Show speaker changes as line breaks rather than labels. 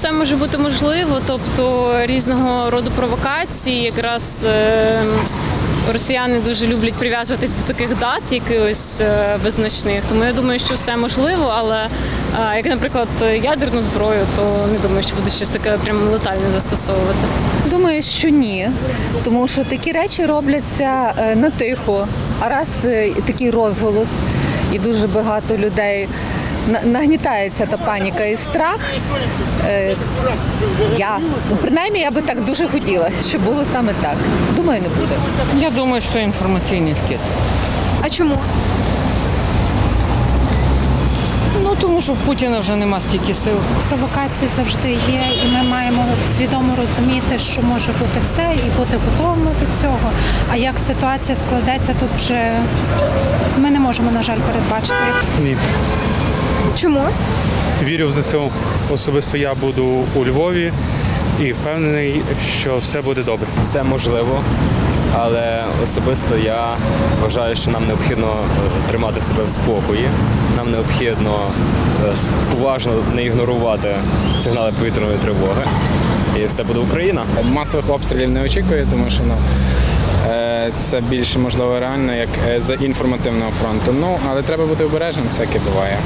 все може бути можливо, тобто різного роду провокації, якраз. е, Росіяни дуже люблять прив'язуватись до таких дат, якихось е, визначних. Тому я думаю, що все можливо, але е, як, наприклад, ядерну зброю, то не думаю, що будуть щось таке прям летальне застосовувати.
Думаю, що ні, тому що такі речі робляться на тихо. А раз такий розголос, і дуже багато людей нагнітається та паніка і страх. е, Я ну принаймні я би так дуже хотіла, щоб було саме так. Думаю, не буде.
Я думаю, що інформаційний вкид.
А чому?
Ну тому що в Путіна вже нема стільки сил.
Провокації завжди є, і ми маємо свідомо розуміти, що може бути все, і бути готовими до цього. А як ситуація складеться, тут вже ми не можемо, на жаль, передбачити.
Ні,
Чому?
вірю в ЗСУ. Особисто я буду у Львові і впевнений, що все буде добре.
все можливо, але особисто я вважаю, що нам необхідно е, тримати себе в спокої. Нам необхідно е, уважно не ігнорувати сигнали повітряної тривоги. І все буде Україна.
Масових обстрілів не очікую, тому що ну, е, це більше можливо реально як з інформативного фронту. Ну, але треба бути обережним, всяке буває.